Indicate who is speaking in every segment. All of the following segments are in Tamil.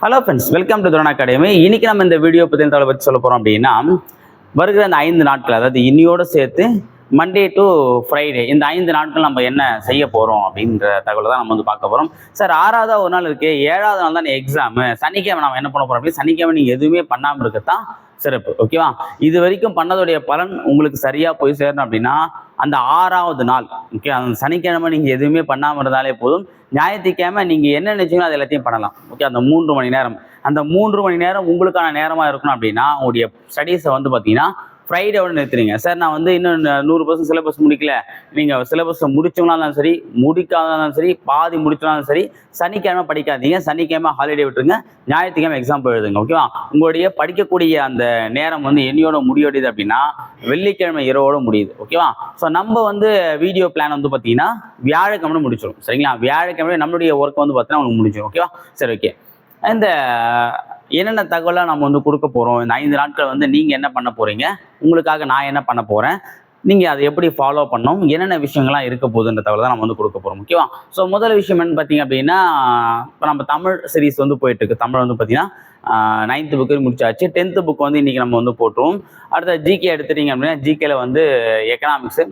Speaker 1: Hello friends welcome to drone academy இன்னைக்கு நம்ம இந்த வீடியோ பற்றி தகவலை பற்றி சொல்ல போகிறோம் அப்படின்னா வருகிற அந்த ஐந்து நாட்கள் அதாவது இன்னியோட சேர்த்து மண்டே டு ஃப்ரைடே இந்த ஐந்து நாட்கள் நம்ம என்ன செய்ய போகிறோம் அப்படின்ற தகவலை தான் நம்ம வந்து பார்க்க போகிறோம் சார் ஆறாவது ஒரு நாள் இருக்குது ஏழாவது நாள் தான் எக்ஸாமு சனிக்கிழமை நம்ம என்ன பண்ண போகிறோம் அப்படின்னு சனிக்கிழமை நீங்கள் எதுவுமே பண்ணாமல் இருக்கத்தான் சிறப்பு ஓகேவா இது வரைக்கும் பண்ணதுடைய பலன் உங்களுக்கு சரியாக போய் சேரணும் அப்படின்னா அந்த ஆறாவது நாள் ஓகே அந்த சனிக்கிழமை நீங்கள் எதுவுமே பண்ணாமல் இருந்தாலே போதும். ஞாயிற்றுக்கிழமை நீங்கள் என்ன நினைச்சீங்களோ அது எல்லாத்தையும் பண்ணலாம் ஓகே அந்த மூன்று மணி நேரம். அந்த மூன்று மணி நேரம் உங்களுக்கான நேரமாக இருக்கணும் அப்படின்னா உங்களுடைய ஸ்டடீஸை வந்து பார்த்தீங்கன்னா ஃப்ரைடேவோட நிறுத்துறீங்க சார் நான் வந்து இன்னும் நூறு பர்சன்ட் சிலபஸ் முடிக்கல. நீங்கள் சிலபஸை முடிச்சவங்களா இருந்தாலும் சரி முடிக்காததாலும் சரி பாதி முடிச்சாலும் சரி சனிக்கிழமை படிக்காதீங்க. சனிக்கிழமை ஹாலிடே விட்டுருங்க. ஞாயிற்றுக்கிழமை எக்ஸாம் எழுதுங்க ஓகேவா உங்களுடைய படிக்கக்கூடிய அந்த நேரம் வந்து என்னையோட முடிவடையுது அப்படின்னா வெள்ளிக்கிழமை இரவோட முடியுது. ஓகேவா ஸோ நம்ம வந்து வீடியோ பிளான் வந்து பார்த்தீங்கன்னா வியாழக்கிழமை முடிச்சிடும் சரிங்களா? வியாழக்கிழமை நம்மளுடைய ஒர்க் வந்து பார்த்தீங்கன்னா உங்களுக்கு முடிச்சிடும் ஓகேவா சரி ஓகே இந்த என்னென்ன தகவலாக நம்ம வந்து கொடுக்க போகிறோம் இந்த ஐந்து நாட்கள் வந்து நீங்கள் என்ன பண்ண போகிறீங்க உங்களுக்காக நான் என்ன பண்ண போகிறேன் நீங்கள் அதை எப்படி ஃபாலோ பண்ணணும்? என்னென்ன விஷயங்கள்லாம் இருக்க போகுதுன்ற தகவல் தான் நம்ம வந்து கொடுக்க போகிறோம் ஓகேவா ஸோ முதல் விஷயம் என்ன பார்த்தீங்க அப்படின்னா இப்போ நம்ம தமிழ் சீரீஸ் வந்து போயிட்டு இருக்கு. தமிழ் வந்து பார்த்தீங்கன்னா நைன்த்து புக்கு முடிச்சாச்சு. டென்த்து புக் வந்து இன்றைக்கி நம்ம வந்து போட்டுருவோம். அடுத்த ஜிகே எடுத்துட்டீங்க அப்படின்னா ஜிகேல வந்து எக்கனாமிக்ஸு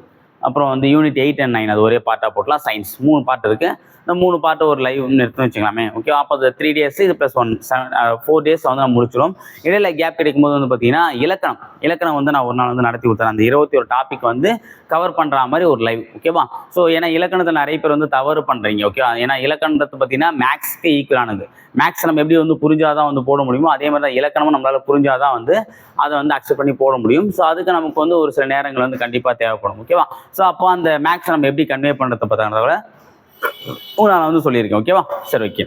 Speaker 1: அப்புறம் வந்து யூனிட் எயிட் அண்ட் நைன் அது ஒரே பார்ட்டாக போட்டலாம். சயின்ஸ் மூணு பார்ட் இருக்குது இந்த மூணு பாட்டு ஒரு லைவ் எடுத்துன்னு வச்சுக்கலாமே. ஓகே அப்போ அது த்ரீ டேஸ் இது plus one seven four days வந்து நம்ம முடிச்சிடும் இடையில கேப் கிடைக்கும் போது வந்து பார்த்தீங்கன்னா இலக்கணம். இலக்கணம் வந்து நான் ஒரு நாள் வந்து நடத்தி கொடுத்தேன் அந்த இருபத்தி ஒரு டாபிக் வந்து கவர் பண்ணுற மாதிரி ஒரு லைவ் ஓகேவா ஸோ ஏன்னா இலக்கணத்தை நிறைய பேர் வந்து தவறு பண்ணுறீங்க ஓகே ஏன்னா இலக்கணத்தை பார்த்தீங்கன்னா மேக்ஸ்க்கு ஈக்குவலானது மேக்ஸ் நம்ம எப்படி வந்து புரிஞ்சாதான் வந்து போட முடியுமோ அதே மாதிரி தான் இலக்கணமும் நம்மளால் புரிஞ்சாதான் வந்து அதை வந்து அக்செப்ட் பண்ணி போட முடியும். ஸோ அதுக்கு நமக்கு வந்து ஒரு சில நேரங்கள் வந்து கண்டிப்பாக தேவைப்படும் ஓகேவா ஸோ அப்போ அந்த மேக்ஸ் நம்ம எப்படி கன்வே பண்ணுறத பார்த்தா நான் வந்து சொல்லியிருக்கேன். ஓகேவா சரி ஓகே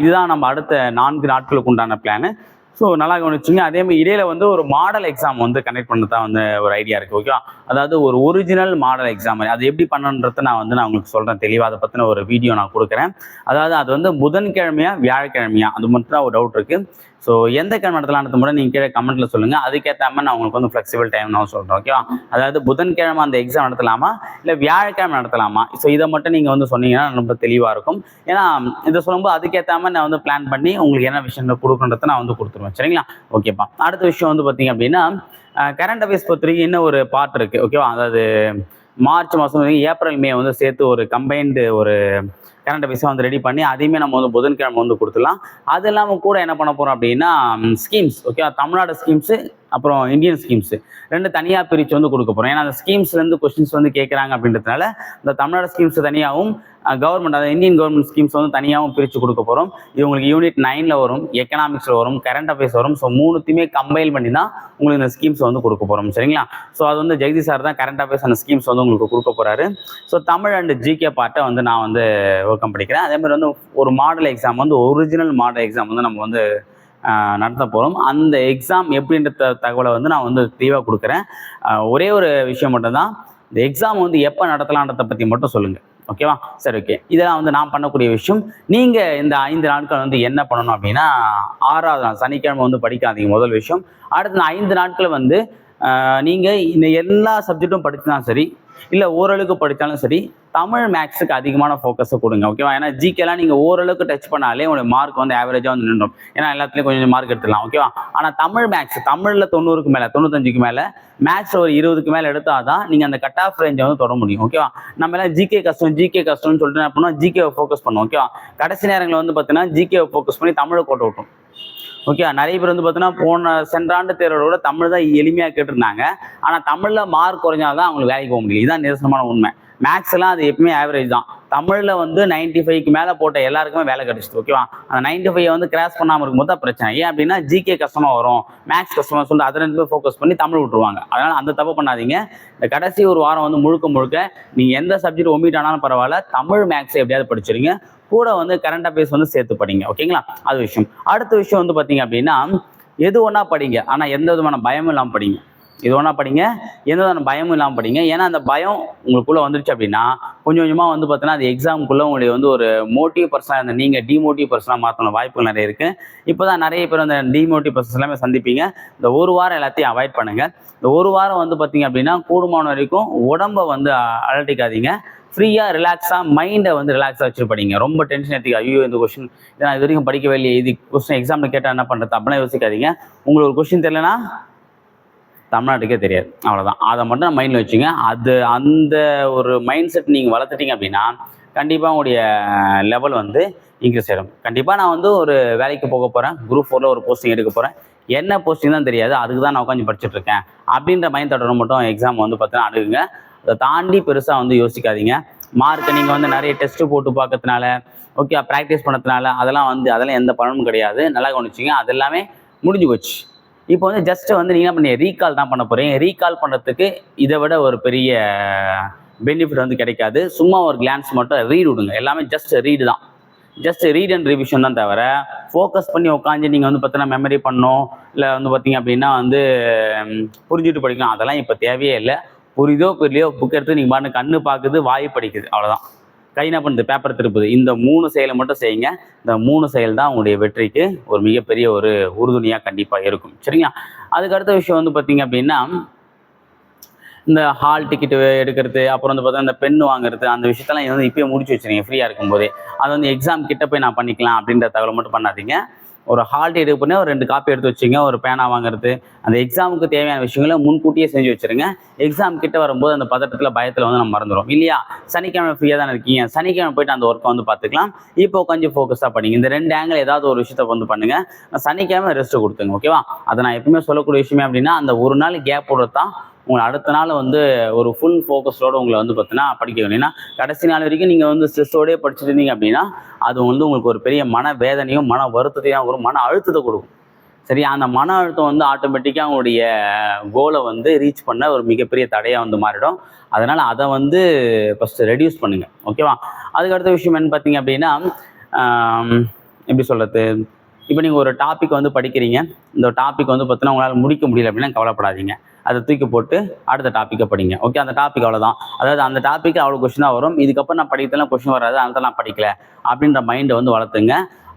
Speaker 1: இதுதான் நம்ம அடுத்த நான்கு நாட்களுக்கு உண்டான பிளானு ஸோ நல்லா கவனிச்சுங்க. அதே மாதிரி இடையில வந்து ஒரு மாடல் எக்ஸாம் வந்து கனெக்ட் பண்ண தான் வந்து ஒரு ஐடியா இருக்குது ஓகேவா அதாவது ஒரு ஒரிஜினல் மாடல் எக்ஸாம் அது எப்படி பண்ணணுன்றத நான் வந்து நான் உங்களுக்கு சொல்கிறேன் தெளிவாக அதை பற்றின ஒரு வீடியோ நான் கொடுக்குறேன். அதாவது அது வந்து புதன்கிழமையா வியாழக்கிழமையா? அது மட்டும் தான் ஒரு டவுட் இருக்குது ஸோ எந்த கிழமை நடத்தலான்றது மட்டும் நீங்கள் கீழே கமெண்ட்டில் சொல்லுங்கள் அதுக்கேற்ற மாதிரி நான் உங்களுக்கு வந்து ஃப்ளெக்சிபிள் டைம் நான் சொல்கிறேன் ஓகேவா அதாவது புதன்கிழமை அந்த எக்ஸாம் நடத்தலாமா? இல்லை வியாழக்கிழமை நடத்தலாமா? ஸோ இதை மட்டும் நீங்கள் வந்து சொன்னீங்கன்னா ரொம்ப தெளிவாக இருக்கும். ஏன்னா இதை சொல்லும்போது அதுக்கேற்ற மாதிரி நான் வந்து பிளான் பண்ணி உங்களுக்கு என்ன விஷயம் கொடுக்குன்றத நான் வந்து கொடுத்துருவேன். சரிங்களா? ஓகேப்பா அடுத்த விஷயம் வந்து பார்த்தீங்க அப்படின்னா கரண்ட் அஃபேர்ஸ் பொறுத்த வரைக்கும் இன்னும் ஒரு பார்ட் இருக்குது ஓகேவா அதாவது மார்ச் மாதம் வரைக்கும் ஏப்ரல் மே வந்து சேர்த்து ஒரு கம்பைன்டு ஒரு கரண்ட் அஃபேர்ஸை வந்து ரெடி பண்ணி அதையுமே நம்ம வந்து புதன்கிழமை வந்து கொடுத்துடலாம். அது இல்லாமல் கூட என்ன பண்ண போகிறோம் அப்படின்னா ஸ்கீம்ஸ் ஓகேவா தமிழ்நாடு ஸ்கீம்ஸு அப்புறம் இந்தியன் ஸ்கீம்ஸ் ரெண்டு தனியாக பிரித்து வந்து கொடுக்க போகிறோம் ஏன்னா அந்த ஸ்கீம்ஸ்லேருந்து கொஸ்டின்ஸ் வந்து கேட்குறாங்க அப்படின்றதுனால இந்த தமிழ்நாடு ஸ்கீம்ஸ் தனியாகவும் கவர்மெண்ட் அதாவது இந்தியன் கவர்மெண்ட் ஸ்கீம்ஸ் வந்து தனியாகவும் பிரித்து கொடுக்க போகிறோம் இது உங்களுக்கு யூனிட் நைனில் வரும் எக்கனாமிக்ஸில் வரும் கரண்ட் அஃபேர்ஸ் வரும். ஸோ மூணுத்தையுமே கம்பைல் பண்ணி தான் உங்களுக்கு இந்த ஸ்கீம்ஸ் வந்து கொடுக்க போகிறோம் சரிங்களா? ஸோ அது வந்து ஜெகதி சார் தான் கரண்ட் அஃபேர்ஸ் அந்த ஸ்கீம்ஸ் வந்து உங்களுக்கு கொடுக்க போகிறாரு ஸோ தமிழ் அண்ட் ஜிகே பார்ட்டை வந்து நான் வந்து ஒர்க்கம் படிக்கிறேன் அதே மாதிரி வந்து ஒரு மாடல் எக்ஸாம் வந்து ஒரிஜினல் மாடல் எக்ஸாம் வந்து நம்ம வந்து நடத்த போகிறோம் அந்த எக்ஸாம் எப்படின்ற தகவலை வந்து நான் வந்து தெளிவாக கொடுக்குறேன். ஒரே ஒரு விஷயம் மட்டும்தான். இந்த எக்ஸாம் வந்து எப்போ நடத்தலான்றதை பற்றி மட்டும் சொல்லுங்கள் ஓகேவா சரி ஓகே இதெல்லாம் வந்து நான் பண்ணக்கூடிய விஷயம். நீங்கள் இந்த ஐந்து நாட்கள் வந்து என்ன பண்ணணும் அப்படின்னா ஆறாவது நாள் சனிக்கிழமை வந்து படிக்காதீங்க முதல் விஷயம். அடுத்த ஐந்து நாட்கள் வந்து நீங்கள் இந்த எல்லா சப்ஜெக்ட்டும் படிச்சுனா சரி. இல்லை ஓரளவுக்கு படித்தாலும் சரி தமிழ் மேக்ஸுக்கு அதிகமான ஃபோக்கஸை கொடுங்க ஓகேவா ஏன்னா ஜிகேலாம் நீங்கள் ஓரளவுக்கு டச் பண்ணாலே உங்களுடைய மார்க் வந்து ஆவரேஜாக வந்து நின்றும். ஏன்னா எல்லாத்துலேயும் கொஞ்சம் மார்க் எடுத்துடலாம் ஓகேவா ஆனால் தமிழ் மேக்ஸ் தமிழில் தொண்ணூறுக்கு மேலே தொண்ணூத்தஞ்சுக்கு மேலே மேக்ஸ் ஒரு இருபதுக்கு மேலே எடுத்தால் தான் நீங்கள் அந்த கட் ஆஃப் ரேஞ்சை வந்து தொட முடியும் ஓகேவா நம்ம எல்லாம் ஜிகே கஷ்டம் ஜிகே கஷ்டம்னு சொல்லிட்டு என்ன பண்ணுவோம்? ஜிகேவை ஃபோக்கஸ் பண்ணுவோம் ஓகேவா கடைசி நேரங்களில் வந்து பார்த்தீங்கன்னா ஜிகேவை ஃபோக்கஸ் பண்ணி தமிழை கோட்டை விட்டோம். ஓகே நிறைய பேர் வந்து பார்த்தோன்னா போன சென்ற ஆண்டு தேர்வோட கூட தமிழ் தான் எளிமையாக கேட்டிருந்தாங்க. ஆனால் தமிழில் மார்க் குறைஞ்சாதான் அவங்களுக்கு வேலைக்கு போக முடியும் இதுதான் நிதர்சனமான உண்மை. மேக்ஸ் எல்லாம் அது எப்பவுமே ஆவரேஜ் தான். தமிழில் வந்து 95 ஃபைவ்க்கு மேலே போட்ட எல்லாருக்குமே வேலை கிடைச்சிது ஓகேவா அந்த 95 ஃபைவ் வந்து கிராஸ் பண்ணாமல் இருக்கும்போது தான் பிரச்சனை. ஏன் அப்படின்னா ஜிகே கஷ்டமாக வரும். மேக்ஸ் கஷ்டமாக சொல்லிட்டு அதை ரெண்டு பேர் ஃபோக்கஸ் பண்ணி தமிழ் விட்டுருவாங்க. அதனால் அந்த தப்பு பண்ணாதீங்க. இந்த கடைசி ஒரு வாரம் வந்து முழுக்க முழுக்க நீங்கள் எந்த சப்ஜெக்ட் ஒமிட் ஆனாலும் பரவாயில்ல. தமிழ் மேக்ஸ் எப்படியாவது படிச்சிருங்க. கூட வந்து கரண்ட் அஃபேர்ஸ் வந்து சேர்த்து படிங்க ஓகேங்களா அது விஷயம். அடுத்த விஷயம் வந்து பார்த்தீங்க அப்படின்னா எது ஒன்றா படிங்க ஆனால் எந்த விதமான பயமும் இல்லாமல் படிங்க. இது ஒன்றா படிங்க எந்த விதமான பயமும் இல்லாமல் படிங்க. ஏன்னா அந்த பயம் உங்களுக்குள்ளே வந்துருச்சு அப்படின்னா கொஞ்சம் கொஞ்சமாக வந்து பார்த்தீங்கன்னா அது எக்ஸாமுக்குள்ளே உங்களுடைய வந்து ஒரு மோட்டிவ் பர்சனாக இருந்த நீங்கள் டிமோட்டிவ் பர்சனாக மாற்றணும் வாய்ப்புகள் நிறைய இருக்குது இப்போ தான் நிறைய பேர் அந்த டிமோட்டிவ் பர்சன்ஸ் எல்லாமே சந்திப்பீங்க. இந்த ஒரு வாரம் எல்லாத்தையும் அவாய்ட் பண்ணுங்கள் இந்த ஒரு வாரம் வந்து பார்த்தீங்க அப்படின்னா கூடுமான வரைக்கும் உடம்பை வந்து அலட்டிக்காதீங்க. ஃப்ரீயாக ரிலாக்ஸாக மைண்டை வந்து ரிலாக்ஸாக வச்சு படிங்க ரொம்ப டென்ஷன் எடுத்துக்க ஐயோ இந்த கொஷின் இதை நான் இது வரைக்கும் படிக்கவே இல்லையே. இது கொஸ்டின் எக்ஸாமில் கேட்டால் என்ன பண்ணுறது அப்படிலாம் யோசிக்காதீங்க. உங்களுக்கு ஒரு கொஷின் தெரியலனா தமிழ்நாட்டுக்கே தெரியாது. அவ்வளோதான் அதை மட்டும் நான் மைண்டில் வச்சுங்க. அது அந்த ஒரு மைண்ட் செட் நீங்கள் வளர்த்துட்டீங்க அப்படின்னா கண்டிப்பாக உங்களுடைய லெவல் வந்து இன்க்ரீஸ் ஆகிடும் கண்டிப்பாக நான் வந்து ஒரு வேலைக்கு போக போகிறேன் குரூப் ஃபோரில் ஒரு போஸ்டிங் எடுக்க போகிறேன் என்ன போஸ்டிங் தான் தெரியாது. அதுக்கு தான் நான் உட்காந்து படிச்சுட்டு இருக்கேன். அப்படின்ற மைண்ட் தோட்டம் மட்டும் எக்ஸாம் வந்து பார்த்தீங்கன்னா அணுகுங்க. அதை தாண்டி பெருசாக வந்து யோசிக்காதீங்க. மார்க்கை நீங்கள் வந்து நிறைய டெஸ்ட்டு போட்டு பார்க்கறதுனால ஓகே ப்ராக்டிஸ் பண்ணதுனால அதெல்லாம் வந்து அதெல்லாம் எந்த பலனும் கிடையாது. நல்லா கவனிச்சிங்க அது எல்லாமே முடிஞ்சு போச்சு. இப்போ வந்து ஜஸ்ட் வந்து நீங்கள் என்ன பண்ணி ரீகால் தான் பண்ண போகிறீங்க ரீகால் பண்ணுறதுக்கு இதை விட ஒரு பெரிய பெனிஃபிட் வந்து கிடைக்காது. சும்மா ஒரு கிளான்ஸ் மட்டும் ரீட் விடுங்க. எல்லாமே ஜஸ்ட் ரீடு தான். ஜஸ்ட் ரீட் அண்ட் ரிவிஷன் தான் தவிர ஃபோக்கஸ் பண்ணி உட்காந்து நீங்கள் வந்து பார்த்தீங்கன்னா மெமரி பண்ணணும் இல்லை வந்து பார்த்தீங்க அப்படின்னா வந்து புரிஞ்சுட்டு படிக்கணும். அதெல்லாம் இப்போ தேவையே இல்லை. புரியுதோ புரியலையோ புக் எடுத்து நீங்கள் பாருங்க கண்ணு பார்க்குது வாய் படிக்குது அவ்வளோதான் கை என்ன பண்ணுது? பேப்பர் திருப்புது. இந்த மூணு செயலை மட்டும் செய்யுங்க. இந்த மூணு செயல் தான் உங்களுடைய வெற்றிக்கு ஒரு மிகப்பெரிய ஒரு உறுதுணையாக கண்டிப்பாக இருக்கும். சரிங்களா? அதுக்கு அடுத்த விஷயம் வந்து பார்த்தீங்க அப்படின்னா இந்த ஹால் டிக்கெட்டு எடுக்கிறது அப்புறம் வந்து பார்த்தா இந்த பென் வாங்குறது அந்த விஷயத்தெல்லாம் வந்து இப்பயே முடிச்சு வச்சுருங்க ஃப்ரீயாக இருக்கும்போதே. அது வந்து எக்ஸாம் கிட்ட போய் நான் பண்ணிக்கலாம் அப்படின்ற தகவலை மட்டும் பண்ணாதீங்க. ஒரு ஹால்ட் எடுக்க பண்ணி ஒரு ரெண்டு காப்பி எடுத்து வச்சுங்க ஒரு பேனா வாங்குறது. அந்த எக்ஸாமுக்கு தேவையான விஷயங்களை முன்கூட்டியே செஞ்சு வச்சுருங்க. எக்ஸாம் கிட்ட வரும்போது அந்த பதட்டத்தில் பயத்தில் வந்து நம்ம மறந்துடும் இல்லையா? சனிக்கிழமை ஃப்ரீயாக தானே இருக்கீங்க. சனிக்கிழமை போயிட்டு அந்த ஒர்க்கை வந்து பார்த்துக்கலாம். இப்போ கொஞ்சம் ஃபோக்கஸாக பண்ணிங்க. இந்த ரெண்டு ஆங்கிள் ஏதாவது ஒரு விஷயத்த வந்து பண்ணுங்கள் சனிக்கிழமை ரெஸ்ட் கொடுத்துங்க ஓகேவா அதை நான் எப்பவுமே சொல்லக்கூடிய விஷயமே அப்படின்னா அந்த ஒரு நாள் கேப் விடுறது தான் உங்களை அடுத்த நாள் வந்து ஒரு ஃபுல் ஃபோக்கஸோடு உங்களை வந்து பார்த்தீங்கன்னா படிக்க வேணும் ஏன்னா கடைசி நாள் வரைக்கும் நீங்கள் வந்து ஸ்ட்ரெஸ்ஸோடே படிச்சுட்டு இருந்தீங்க அப்படின்னா அது வந்து உங்களுக்கு ஒரு பெரிய மன வேதனையும் மன வருத்தத்தையும் ஒரு மன அழுத்தத்தை கொடுக்கும். சரி அந்த மன அழுத்தம் வந்து ஆட்டோமேட்டிக்காக அவங்களுடைய கோலை வந்து ரீச் பண்ண ஒரு மிகப்பெரிய தடையாக வந்து மாறிடும். அதனால் அதை வந்து ஃபஸ்ட்டு ரெடியூஸ் பண்ணுங்கள் ஓகேவா அதுக்கு அடுத்த விஷயம் என்ன பார்த்தீங்க அப்படின்னா எப்படி சொல்கிறது இப்போ நீங்கள் ஒரு டாபிக் வந்து படிக்கிறீங்க. இந்த டாபிக் வந்து பார்த்தீங்கன்னா உங்களால் முடிக்க முடியல அப்படின்னா கவலைப்படாதீங்க. அதை தூக்கி போட்டு அடுத்த டாப்பிக்கை படிங்க. ஓகே அந்த டாபிக் அவ்வளோதான் அதாவது அந்த டாப்பிக்கு அவ்வளோ கொஷின் தான் வரும். இதுக்கப்புறம் நான் படிக்கலாம் கொஷின் வராது. அதனால நான் படிக்கல. அப்படின்ற மைண்டை வந்து வளர்த்துங்க.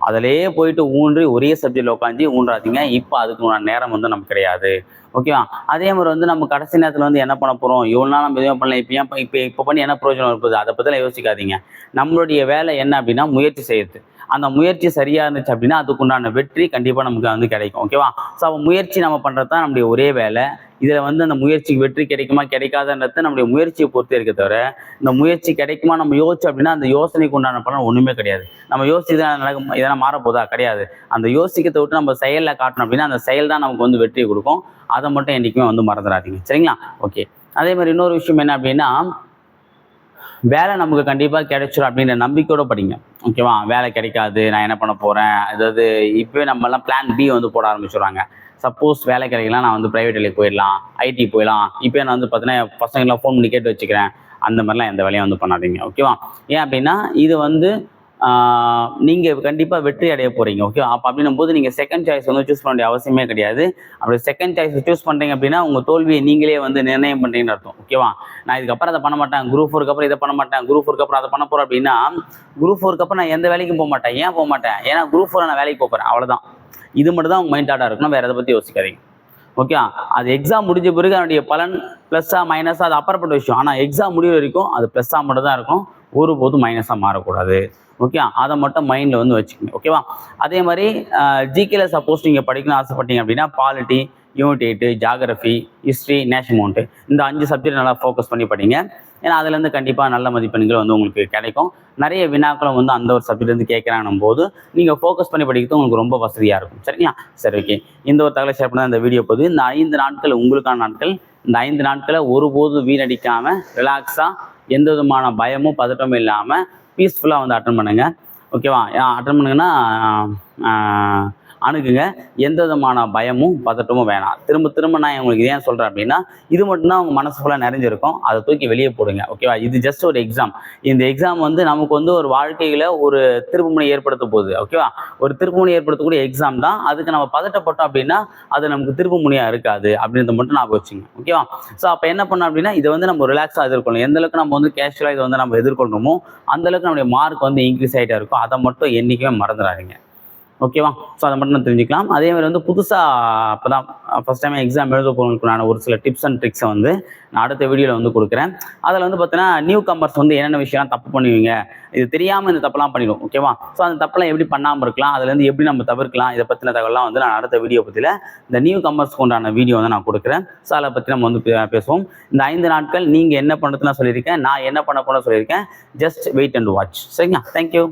Speaker 1: அதிலேயே போயிட்டு ஊன்றி ஒரே சப்ஜெக்டில் உட்காந்து ஊன்றாதீங்க. இப்போ அதுக்கு நேரம் வந்து நமக்கு கிடையாது. ஓகேவா அதே மாதிரி வந்து நம்ம கடைசி நேரத்தில் வந்து என்ன பண்ண போகிறோம் இவ்வளோ நாள் நம்ம எதுவும் பண்ணல. இப்போ ஏன் இப்போ இப்போ பண்ணி என்ன பிரயோஜனம் இருப்பது? அதை பற்றிலாம் யோசிக்காதீங்க. நம்மளுடைய வேலை என்ன அப்படின்னா முயற்சி செய்யுது அந்த முயற்சி சரியாக இருந்துச்சு அப்படின்னா அதுக்குண்டான வெற்றி கண்டிப்பாக நமக்கு வந்து கிடைக்கும். ஓகேவா ஸோ அப்போ முயற்சி நம்ம பண்ணுறது தான் நம்முடைய ஒரே வேலை. இதில் வந்து அந்த முயற்சிக்கு வெற்றி கிடைக்குமா கிடைக்காதுன்றது நம்முடைய முயற்சியை பொறுத்து இருக்க தவிர இந்த முயற்சி கிடைக்குமா நம்ம யோசிச்சு அப்படின்னா அந்த யோசனைக்கு உண்டான பலன் ஒன்றுமே கிடையாது. நம்ம யோசிச்சு தான் நடக்கும் இதெல்லாம் மாறப்போதா கிடையாது. அந்த யோசிக்கிறதை விட்டு நம்ம செயலில் காட்டணும் அப்படின்னா அந்த செயல் தான் நமக்கு வந்து வெற்றியை கொடுக்கும். அதை மட்டும் என்றைக்குமே வந்து மறந்துடாதீங்க. சரிங்களா? ஓகே அதே மாதிரி இன்னொரு விஷயம் என்ன அப்படின்னா வேலை நமக்கு கண்டிப்பாக கிடைச்சிடும் அப்படின்ற நம்பிக்கையோட படிங்க. ஓகேவா? வேலை கிடைக்காது நான் என்ன பண்ண போகிறேன் அதாவது இப்போவே நம்மலாம் பிளான் பி வந்து போட ஆரம்பிச்சிடுறாங்க. சப்போஸ் வேலை கிடைக்கலாம் நான் வந்து ப்ரைவேட் வேலைக்கு போயிடலாம் ஐடி போயிடலாம். இப்போ நான் வந்து பார்த்தீங்கன்னா என் பசங்களாம் ஃபோன் பண்ணி கேட்டு வச்சுக்கிறேன். அந்த மாதிரிலாம் எந்த வேலையும் வந்து பண்ணாதீங்க. ஓகேவா? ஏன் அப்படின்னா இது வந்து நீங்கள் கண்டிப்பாக வெற்றி அடைய போகிறீங்க ஓகே அப்போ அப்படின்னும் போது நீங்கள் செகண்ட் சாய்ஸ் வந்து சூஸ் பண்ண வேண்டிய அவசியமே கிடையாது. அப்படி செகண்ட் சாய்ஸ் சூஸ் பண்ணுறீங்க அப்படின்னா உங்கள் தோல்வியை நீங்களே வந்து நிர்ணயம் பண்ணுறீங்கன்னு அர்த்தம் ஓகேவா நான் இதுக்கப்புறம் அதை பண்ண மாட்டேன் குரூப் ஃபோருக்கு அப்புறம் இதை பண்ண மாட்டேன் குரூப் ஃபோருக்கு அப்புறம் அதை பண்ண போகிறேன் அப்படின்னா குரூப் ஃபோருக்கு அப்புறம் நான் எந்த வேலைக்கும் போக மாட்டேன் ஏன் போக மாட்டேன்? ஏன்னா குரூப் ஃபோர் நான் வேலைக்கு போகிறேன் அவ்வளோதான் இது மட்டும் தான் உங்கள் மைண்ட் ஆட்டாக இருக்கணும் வேறு எதை பற்றி யோசிக்காதீங்க ஓகே அது எக்ஸாம் முடிஞ்ச பிறகு அதனுடைய பலன் ப்ளஸ்ஸாக மைனஸாக அது அப்புறப்பட்ட விஷயம். ஆனால் எக்ஸாம் முடிவு வரைக்கும் அது ப்ளஸ்ஸாக மட்டும் தான் இருக்கும். ஒருபோதும் மைனஸாக மாறக்கூடாது. ஓகே அதை மட்டும் மைண்டில் வந்து வச்சுக்கோங்க ஓகேவா அதே மாதிரி ஜிகேல சப்போஸ் நீங்கள் படிக்கணும்னு ஆசைப்பட்டீங்க அப்படின்னா polity unit eight geography history nation amount இந்த அஞ்சு சப்ஜெக்ட் நல்லா ஃபோக்கஸ் பண்ணி படிங்க. ஏன்னா அதுலேருந்து கண்டிப்பாக நல்ல மதிப்பெண்கள் வந்து உங்களுக்கு கிடைக்கும். நிறைய வினாக்களும் வந்து அந்த ஒரு சப்ஜெக்ட்லேருந்து கேட்குறாங்கன்னும் போது நீங்கள் ஃபோக்கஸ் பண்ணி படிக்கிறது உங்களுக்கு ரொம்ப வசதியாக இருக்கும். சரிங்களா? சரி ஓகே இந்த ஒரு தகவலை ஷேர் பண்ண இந்த வீடியோ போது இந்த ஐந்து நாட்கள் உங்களுக்கான நாட்கள் இந்த ஐந்து நாட்களை ஒருபோதும் வீணடிக்காமல் ரிலாக்ஸாக எந்த விதமான பயமும் பதட்டமும் இல்லாமல் பீஸ்ஃபுல்லாக வந்து அட்டன் பண்ணுங்கள் ஓகேவா அட்டன் பண்ணுங்கன்னா அணுகுங்க. எந்த விதமான பயமும் பதட்டமும் வேணாம். திரும்ப திரும்ப நான் உங்களுக்கு ஏன் சொல்கிறேன் அப்படின்னா இது மட்டும்தான் உங்கள் மனசு ஃபுல்லாக நிறைஞ்சிருக்கும். அதை தூக்கி வெளியே போடுங்க. ஓகேவா இது ஜஸ்ட் ஒரு எக்ஸாம் இந்த எக்ஸாம் வந்து நமக்கு வந்து ஒரு வாழ்க்கையில் ஒரு திருப்புமுனை ஏற்படுத்த போகுது. ஓகேவா ஒரு திருப்புமுனை ஏற்படுத்தக்கூடிய எக்ஸாம் தான். அதுக்கு நம்ம பதட்டப்பட்டோம் அப்படின்னா அது நமக்கு திருப்புமுனையாக இருக்காது அப்படின்றத மட்டும் ஞாபகம் வச்சுங்க. ஓகேவா ஸோ அப்போ என்ன பண்ணோம் அப்படின்னா இதை வந்து நம்ம ரிலாக்ஸாக எதிர்கொள்ளணும். எந்த அளவுக்கு நம்ம வந்து கேஷுவலாக இதை வந்து நம்ம எதிர்கொள்கிறோமோ அந்தளவுக்கு நம்மளுடைய மார்க் வந்து இன்க்ரீஸ் ஆகிட்டே இருக்கும். அதை மட்டும் என்றைக்குமே மறந்துடாதீங்க. ஓகேவா ஸோ அதை மட்டும் நான் தெரிஞ்சுக்கலாம். அதே மாதிரி வந்து புதுசாக இப்போ தான் ஃபஸ்ட் டைம் எக்ஸாம் எழுத போகிறவங்களுக்குனான ஒரு சில டிப்ஸ் அண்ட் ட்ரிக்ஸை வந்து நான் அடுத்த வீடியோவில் வந்து கொடுக்குறேன். அதில் வந்து பார்த்தீங்கன்னா நியூ கம்பர்ஸ் வந்து என்னென்ன விஷயம்லாம் தப்பு பண்ணுவீங்க? இது தெரியாமல் இந்த தப்பெல்லாம் பண்ணிடும் ஓகேவா ஸோ அந்த தப்பெல்லாம் எப்படி பண்ணாமல் இருக்கலாம்? அதுலேருந்து எப்படி நம்ம தவிர்க்கலாம்? இதை பற்றின தகவலாம் வந்து நான் அடுத்த வீடியோ பற்றியில் இந்த நியூ கமர்ஸ்க்கு உண்டான வீடியோ வந்து நான் கொடுக்குறேன். ஸோ அதை பற்றி நம்ம வந்து பேசுவோம். இந்த ஐந்து நாட்கள் நீங்கள் என்ன பண்ணுறதுன்னு சொல்லியிருக்கேன். நான் என்ன பண்ண போன சொல்லியிருக்கேன். ஜஸ்ட் வெயிட் அண்ட் வாட்ச் சரிங்களா? Thank you